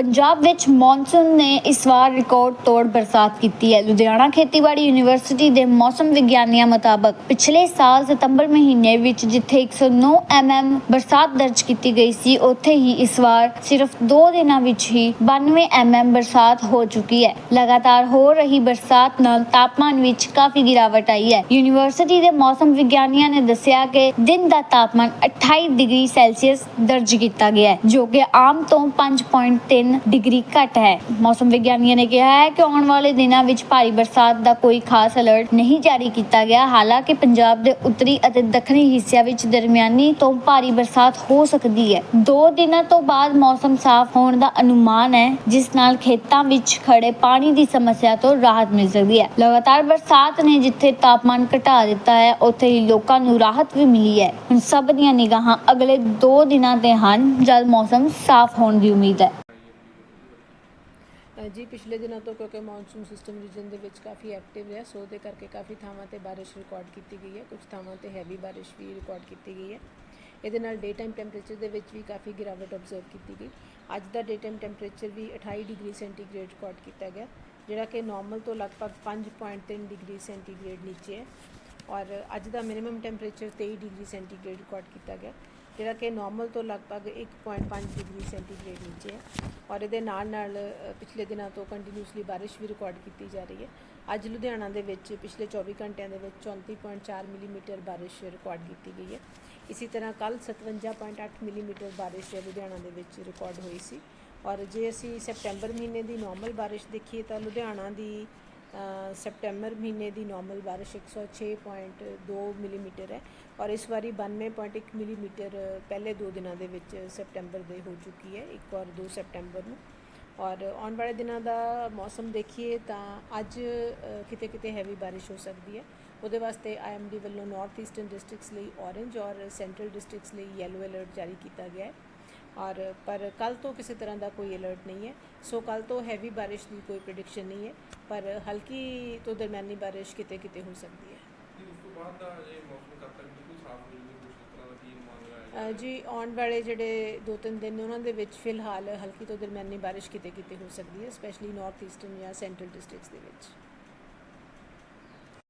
ਪੰਜਾਬ ਵਿੱਚ ਮੌਨਸੂਨ ਨੇ ਇਸ ਵਾਰ ਰਿਕਾਰਡ ਤੋੜ ਬਰਸਾਤ ਕੀਤੀ ਹੈ। ਲੁਧਿਆਣਾ ਖੇਤੀਬਾੜੀ ਯੂਨੀਵਰਸਿਟੀ ਦੇ ਮੌਸਮ ਵਿਗਿਆਨੀਆਂ ਮੁਤਾਬਕ ਪਿਛਲੇ ਸਾਲ ਸਤੰਬਰ ਮਹੀਨੇ ਵਿੱਚ ਜਿੱਥੇ 109 mm ਬਰਸਾਤ ਦਰਜ ਕੀਤੀ ਗਈ ਸੀ, ਉੱਥੇ ਹੀ ਇਸ ਵਾਰ ਸਿਰਫ 2 ਦਿਨਾਂ ਵਿੱਚ ਹੀ 92 mm ਬਰਸਾਤ ਹੋ ਚੁੱਕੀ ਹੈ। ਲਗਾਤਾਰ ਹੋ ਰਹੀ ਬਰਸਾਤ ਨਾਲ ਤਾਪਮਾਨ ਵਿੱਚ ਕਾਫੀ ਗਿਰਾਵਟ ਆਈ ਹੈ। ਯੂਨੀਵਰਸਿਟੀ ਦੇ ਮੌਸਮ ਵਿਗਿਆਨੀਆਂ ਨੇ ਦੱਸਿਆ ਕਿ ਦਿਨ ਦਾ ਤਾਪਮਾਨ 28 ਡਿਗਰੀ ਸੈਲਸੀਅਸ ਦਰਜ ਕੀਤਾ ਗਿਆ ਜੋ ਕਿ ਆਮ ਤੋਂ 5.3 ਡਿਗਰੀ ਘੱਟ ਹੈ। ਮੌਸਮ ਵਿਗਿਆਨੀਆਂ ਨੇ ਕਿਹਾ ਹੈ ਕਿ ਆਉਣ ਵਾਲੇ ਦਿਨਾਂ ਵਿੱਚ ਭਾਰੀ ਬਰਸਾਤ ਦਾ ਕੋਈ ਖਾਸ ਅਲਰਟ ਨਹੀਂ ਜਾਰੀ ਕੀਤਾ ਗਿਆ। ਹਾਲਾਂਕਿ ਪੰਜਾਬ ਦੇ ਉੱਤਰੀ ਅਤੇ ਦੱਖਣੀ ਹਿੱਸਿਆਂ ਵਿੱਚ ਦਰਮਿਆਨੀ ਤੋਂ ਭਾਰੀ ਬਰਸਾਤ ਹੋ ਸਕਦੀ ਹੈ। ਦੋ ਦਿਨਾਂ ਤੋਂ ਬਾਅਦ ਮੌਸਮ ਸਾਫ਼ ਹੋਣ ਦਾ ਅਨੁਮਾਨ ਹੈ, ਜਿਸ ਨਾਲ ਖੇਤਾਂ ਵਿੱਚ ਖੜੇ ਪਾਣੀ ਦੀ ਸਮੱਸਿਆ ਤੋਂ ਰਾਹਤ ਮਿਲ ਸਕਦੀ ਹੈ। ਲਗਾਤਾਰ ਬਰਸਾਤ ਨੇ ਜਿੱਥੇ ਤਾਪਮਾਨ ਘਟਾ ਦਿੱਤਾ ਹੈ, ਉੱਥੇ ਹੀ ਲੋਕਾਂ ਨੂੰ ਰਾਹਤ ਵੀ ਮਿਲੀ ਹੈ। ਹੁਣ ਸਭ ਦੀਆਂ ਨਿਗਾਹਾਂ ਅਗਲੇ 2 ਦਿਨਾਂ ਤੇ ਹਨ, ਜਦ ਮੌਸਮ ਸਾਫ਼ ਹੋਣ ਦੀ ਉਮੀਦ ਹੈ। ਜੀ, ਪਿਛਲੇ ਦਿਨਾਂ ਤੋਂ ਕਿਉਂਕਿ ਮੌਨਸੂਨ ਸਿਸਟਮ ਰੀਜਨ ਦੇ ਵਿੱਚ ਕਾਫੀ ਐਕਟਿਵ ਹੈ ਸੋ ਉਹਦੇ ਕਰਕੇ ਕਾਫੀ ਥਾਵਾਂ ਤੇ ਬਾਰਿਸ਼ ਰਿਕਾਰਡ ਕੀਤੀ ਗਈ ਹੈ। ਕੁਝ ਥਾਵਾਂ ਤੇ ਹੈਵੀ ਬਾਰਿਸ਼ ਵੀ ਰਿਕਾਰਡ ਕੀਤੀ ਗਈ ਹੈ। ਇਹਦੇ ਨਾਲ ਡੇ ਟਾਈਮ ਟੈਂਪਰੇਚਰ ਦੇ ਵਿੱਚ ਵੀ ਕਾਫੀ ਗਿਰਾਵਟ ਆਬਜ਼ਰਵ ਕੀਤੀ ਗਈ। ਅੱਜ ਦਾ ਡੇ ਟਾਈਮ ਟੈਂਪਰੇਚਰ ਵੀ 28 ਡਿਗਰੀ ਸੈਂਟੀਗ੍ਰੇਡ ਰਿਕਾਰਡ ਕੀਤਾ ਗਿਆ, ਜਿਹੜਾ ਕਿ ਨਾਰਮਲ ਤੋਂ ਲਗਭਗ 5.3 ਡਿਗਰੀ ਸੈਂਟੀਗ੍ਰੇਡ ਨੀਚੇ ਹੈ। ਔਰ ਅੱਜ ਦਾ minimum temperature 23 degree centigrade record ਕੀਤਾ ਗਿਆ। ਜਿਹੜਾ ਕਿ ਨਾਰਮਲ ਤੋਂ ਲਗਭਗ 1.5 ਡਿਗਰੀ ਸੈਂਟੀਗ੍ਰੇਡ ਨੀਚੇ ਹੈ ਔਰ ਇਹਦੇ ਨਾਲ ਨਾਲ ਪਿਛਲੇ ਦਿਨਾਂ ਤੋਂ ਕੰਟੀਨਿਊਸਲੀ ਬਾਰਿਸ਼ ਵੀ ਰਿਕਾਰਡ ਕੀਤੀ ਜਾ ਰਹੀ ਹੈ। ਅੱਜ ਲੁਧਿਆਣਾ ਦੇ ਵਿੱਚ ਪਿਛਲੇ 24 ਘੰਟਿਆਂ ਦੇ ਵਿੱਚ 34.4 ਮਿਲੀਮੀਟਰ ਬਾਰਿਸ਼ ਰਿਕਾਰਡ ਕੀਤੀ ਗਈ ਹੈ। ਇਸੇ ਤਰ੍ਹਾਂ ਕੱਲ 57.8 ਮਿਲੀਮੀਟਰ ਬਾਰਿਸ਼ ਲੁਧਿਆਣਾ ਦੇ ਵਿੱਚ ਰਿਕਾਰਡ ਹੋਈ ਸੀ। ਔਰ ਜੇ ਅਸੀਂ ਸੈਪਟੈਂਬਰ ਮਹੀਨੇ ਦੀ ਨਾਰਮਲ ਬਾਰਿਸ਼ ਦੇਖੀਏ ਤਾਂ ਲੁਧਿਆਣਾ ਦੀ ਅ, ਸੈਪਟੈਂਬਰ ਮਹੀਨੇ ਦੀ ਨਾਰਮਲ ਬਾਰਿਸ਼ 106.2 ਮਿਲੀਮੀਟਰ ਹੈ ਔਰ ਇਸ ਵਾਰੀ 92.1 ਮਿਲੀਮੀਟਰ ਪਹਿਲੇ ਦੋ ਦਿਨਾਂ ਦੇ ਵਿੱਚ ਸੈਪਟੈਂਬਰ ਦੇ ਹੋ ਚੁੱਕੀ ਹੈ 1 ਔਰ 2 ਸੈਪਟੈਂਬਰ ਨੂੰ। ਔਰ ਆਉਣ ਵਾਲੇ ਦਿਨਾਂ ਦਾ ਮੌਸਮ ਦੇਖੀਏ ਤਾਂ ਅੱਜ ਕਿਤੇ ਕਿਤੇ ਹੈਵੀ ਬਾਰਿਸ਼ ਹੋ ਸਕਦੀ ਹੈ। ਉਹਦੇ ਵਾਸਤੇ ਆਈਐਮਡੀ ਵੱਲੋਂ ਨਾਰਥ ਈਸਟਰਨ ਡਿਸਟ੍ਰਿਕਟਸ ਲਈ ਔਰੇਂਜ ਔਰ ਸੈਂਟਰਲ ਡਿਸਟ੍ਰਿਕਟਸ ਲਈ ਯੈਲੋ ਅਲਰਟ ਜਾਰੀ ਕੀਤਾ ਗਿਆ ਹੈ। ਔਰ ਪਰ ਕੱਲ ਤੋਂ ਕਿਸੇ ਤਰ੍ਹਾਂ ਦਾ ਕੋਈ ਅਲਰਟ ਨਹੀਂ ਹੈ। ਸੋ ਕੱਲ ਤੋਂ ਹੈਵੀ ਬਾਰਿਸ਼ ਦੀ ਕੋਈ ਪ੍ਰੈਡਿਕਸ਼ਨ ਨਹੀਂ ਹੈ ਪਰ ਹਲਕੀ ਤੋਂ ਦਰਮਿਆਨੀ ਬਾਰਿਸ਼ ਕਿਤੇ ਕਿਤੇ ਹੋ ਸਕਦੀ ਹੈ। ਜੀ ਆਉਣ ਵਾਲੇ ਜਿਹੜੇ ਦੋ ਤਿੰਨ ਦਿਨ ਨੇ ਉਹਨਾਂ ਦੇ ਵਿੱਚ ਫਿਲਹਾਲ ਹਲਕੀ ਤੋਂ ਦਰਮਿਆਨੀ ਬਾਰਿਸ਼ ਕਿਤੇ ਕਿਤੇ ਹੋ ਸਕਦੀ ਹੈ ਸਪੈਸ਼ਲੀ ਨਾਰਥ ਈਸਟਰਨ ਜਾਂ ਸੈਂਟਰਲ ਡਿਸਟ੍ਰਿਕਟਸ ਦੇ ਵਿੱਚ।